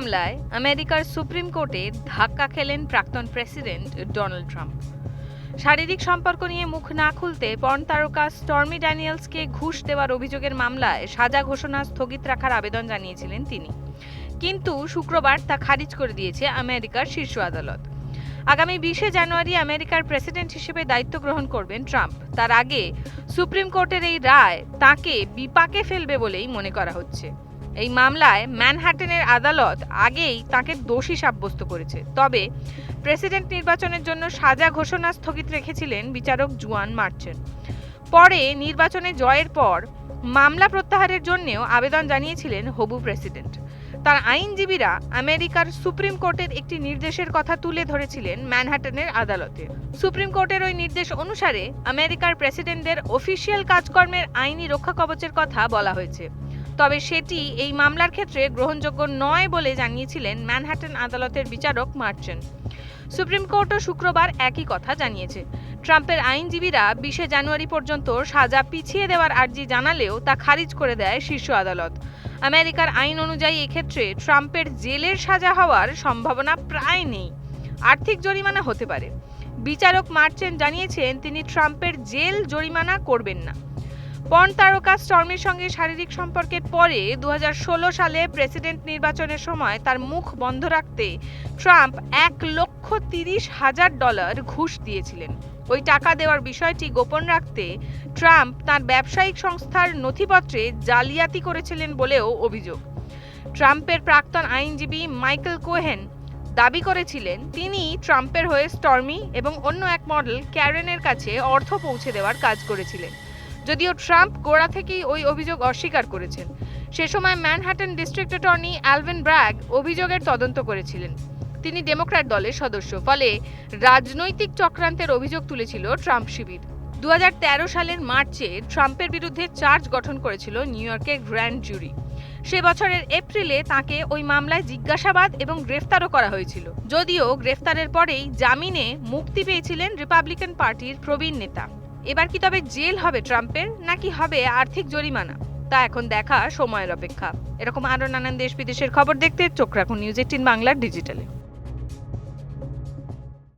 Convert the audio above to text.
মামলায় আমেরিকার সুপ্রিম কোর্টে ধাক্কা খেলেন প্রাক্তন প্রেসিডেন্ট ডোনাল্ড ট্রাম্প। শারীরিক সম্পর্ক নিয়ে মুখ না খুলতে পর্ন তারকা স্টর্মি ড্যানিয়েলসকে ঘুষ দেওয়ার অভিযোগের মামলায় সাজা ঘোষণা স্থগিত রাখার আবেদন জানিয়েছিলেন তিনি। কিন্তু শুক্রবার তা খারিজ করে দিয়েছে আমেরিকার শীর্ষ আদালত। আগামী বিশে জানুয়ারি আমেরিকার প্রেসিডেন্ট হিসেবে দায়িত্ব গ্রহণ করবেন ট্রাম্প। তার আগে সুপ্রিম কোর্টের এই রায় তাকে বিপাকে ফেলবে বলেই মনে করা হচ্ছে। এই মামলায় ম্যানহাটনের আদালত আগেই তাকে দোষী সাব্যস্ত করেছে। তবে প্রেসিডেন্ট নির্বাচনের জন্য সাজা ঘোষণা স্থগিত রেখেছিলেন বিচারক জুয়ান মার্চেন পরে নির্বাচনে জয়ের পর মামলা প্রত্যাহারের জন্যেও আবেদন জানিয়েছিলেন হবু প্রেসিডেন্ট। তার আইনজীবীরা আমেরিকার সুপ্রিম কোর্টের একটি নির্দেশের কথা তুলে ধরেছিলেন ম্যানহাটনের আদালতে। সুপ্রিম কোর্টের ওই নির্দেশ অনুসারে আমেরিকার প্রেসিডেন্টদের অফিসিয়াল কাজকর্মের আইনি রক্ষা কবচের কথা বলা হয়েছে। তবে সেটি এই মামলার ক্ষেত্রে গ্রহণযোগ্য নয় বলে জানিয়েছিলেন ম্যানহাটন আদালতের বিচারক মার্চেন। সুপ্রিম কোর্টও শুক্রবার একই কথা জানিয়েছে। ট্রাম্পের আইনজীবীরা বিশে জানুয়ারি পর্যন্ত সাজা পিছিয়ে দেওয়ার আর্জি জানালেও তা খারিজ করে দেয় শীর্ষ আদালত। আমেরিকার আইন অনুযায়ী এক্ষেত্রে ট্রাম্পের জেলের সাজা হওয়ার সম্ভাবনা প্রায় নেই। আর্থিক জরিমানা হতে পারে। বিচারক মার্চেন জানিয়েছেন, তিনি ট্রাম্পের জেল জরিমানা করবেন না। পর্ন তারকা স্টর্মির সঙ্গে শারীরিক সম্পর্কের পরে দু হাজার ষোলো সালে প্রেসিডেন্ট নির্বাচনের সময় তার মুখ বন্ধ রাখতে ট্রাম্প এক লক্ষ তিরিশ হাজার ডলার ঘুষ দিয়েছিলেন। ওই টাকা দেওয়ার বিষয়টি গোপন রাখতে ট্রাম্প তার ব্যবসায়িক সংস্থার নথিপত্রে জালিয়াতি করেছিলেন বলেও অভিযোগ। ট্রাম্পের প্রাক্তন আইনজীবী মাইকেল কোহেন দাবি করেছিলেন, তিনি ট্রাম্পের হয়ে স্টর্মি এবং অন্য এক মডেল ক্যারেনের কাছে অর্থ পৌঁছে দেওয়ার কাজ করেছিলেন। যদিও ট্রাম্প গোড়া থেকেই ওই অভিযোগ অস্বীকার করেছেন। সে সময় Manhattan district attorney Alvin Bragg অভিযোগের তদন্ত করেছিলেন। তিনি ডেমোক্র্যাট দলের সদস্য, ফলে রাজনৈতিক চক্রান্তের অভিযোগ তুলেছিল ট্রাম্প শিবির। দুহাজার তেরো সালের মার্চে ট্রাম্পের বিরুদ্ধে চার্জ গঠন করেছিল নিউ ইয়র্কের গ্র্যান্ড জুরি। সে বছরের এপ্রিলে তাকে ওই মামলায় জিজ্ঞাসাবাদ এবং গ্রেফতারও করা হয়েছিল। যদিও গ্রেফতারের পরেই জামিনে মুক্তি পেয়েছিলেন রিপাবলিকান পার্টির প্রবীণ নেতা। এবার কি তবে জেল হবে ট্রাম্পের, নাকি হবে আর্থিক জরিমানা? তা এখন দেখা, সময়ের অপেক্ষা। এরকম আরও নানান দেশ বিদেশের খবর দেখতে চোখ রাখুন নিউজ এইটিন বাংলার ডিজিটালে।